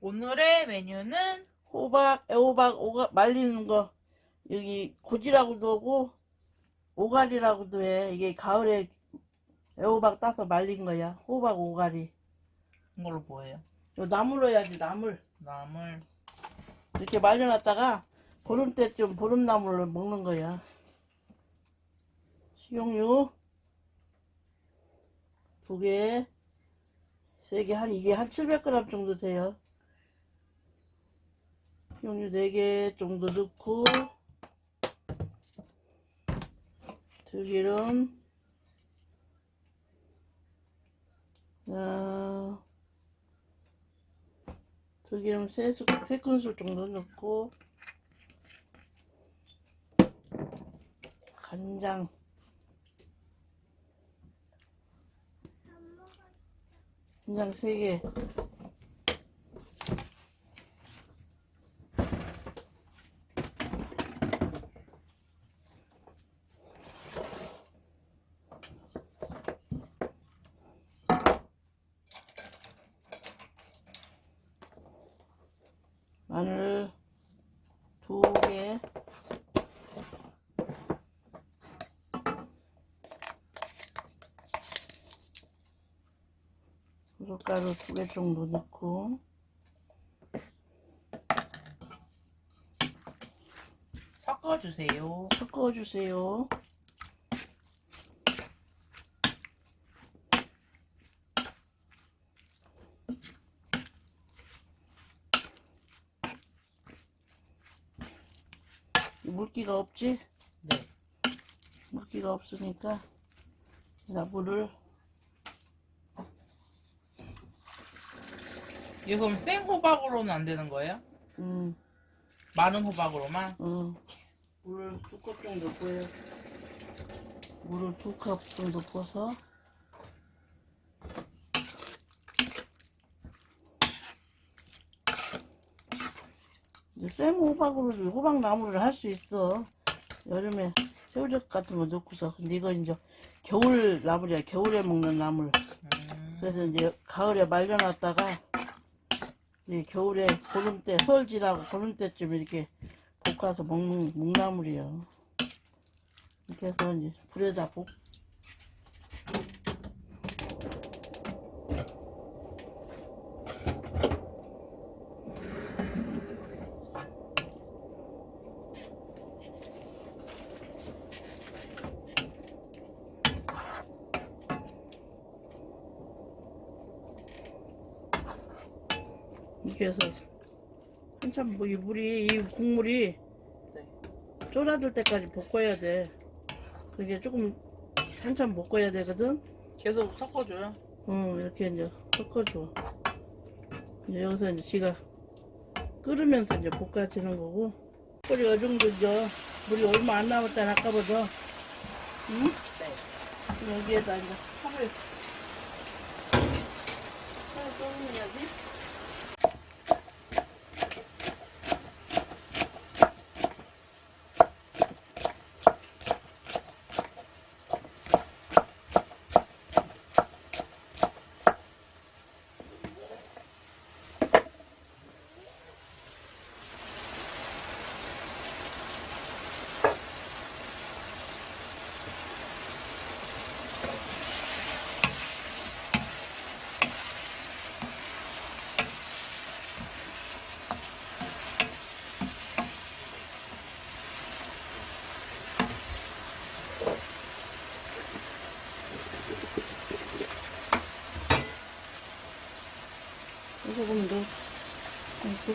오늘의 메뉴는 호박, 애호박, 오가, 말리는 거. 여기 고지라고도 하고, 오가리라고도 해. 이게 가을에 애호박 따서 말린 거야. 호박 오가리. 이걸로 뭐예요? 요 나물 넣어야지, 나물. 나물. 이렇게 말려놨다가, 보름 때쯤 보름 나물을 먹는 거야. 식용유. 두 개. 세 개, 한, 이게 한 700g 정도 돼요. 식용유 4개 정도 넣고, 들기름, 어, 들기름 3, 세 큰술 정도 넣고, 간장, 간장 3개, 마늘 두 개, 고춧가루 두 개 정도 넣고, 섞어주세요. 섞어주세요. 물기가 없지? 네. 물기가 없으니까 자 물을 이거 그럼 생 호박으로는 안 되는 거예요? 음, 마른 호박으로만? 어, 물을 두 컵 정도 부어요. 물을 두 컵 정도 부어서 이제 생 호박으로 호박 나무를 할 수 있어. 여름에 새우젓 같은 거 넣고서 근데 이거 이제 겨울 나물이야. 겨울에 먹는 나물. 음, 그래서 이제 가을에 말려놨다가 이제 겨울에 보름 때설 지나고 보름 때쯤 이렇게 볶아서 먹는 묵나물이요. 이렇게 해서 이제 불에다 볶. 이렇게 해서 한참 뭐이 물이 이 국물이 네. 쫄아들 때까지 볶아야 돼. 그게 조금 한참 볶아야 되거든. 계속 섞어줘요. 어 이렇게 이제 섞어줘. 이제 여기서 이제 지가 끓으면서 이제 볶아지는 거고. 끓이 어느 정도 이제 물이 얼마 안 남았다 아까보다. 응? 네. 여기에다 이제 살을 살을 썰어야지. 소금도 한두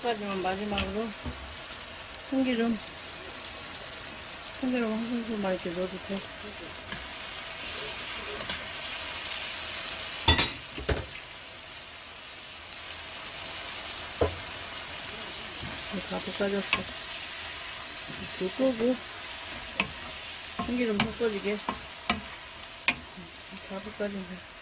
끝까지만 마지막으로 참기름 참기름 한 큰술만 이렇게 넣어도 돼 다 볶아졌어. 불 끄고 참기름 섞어지게. 다 볶아진다.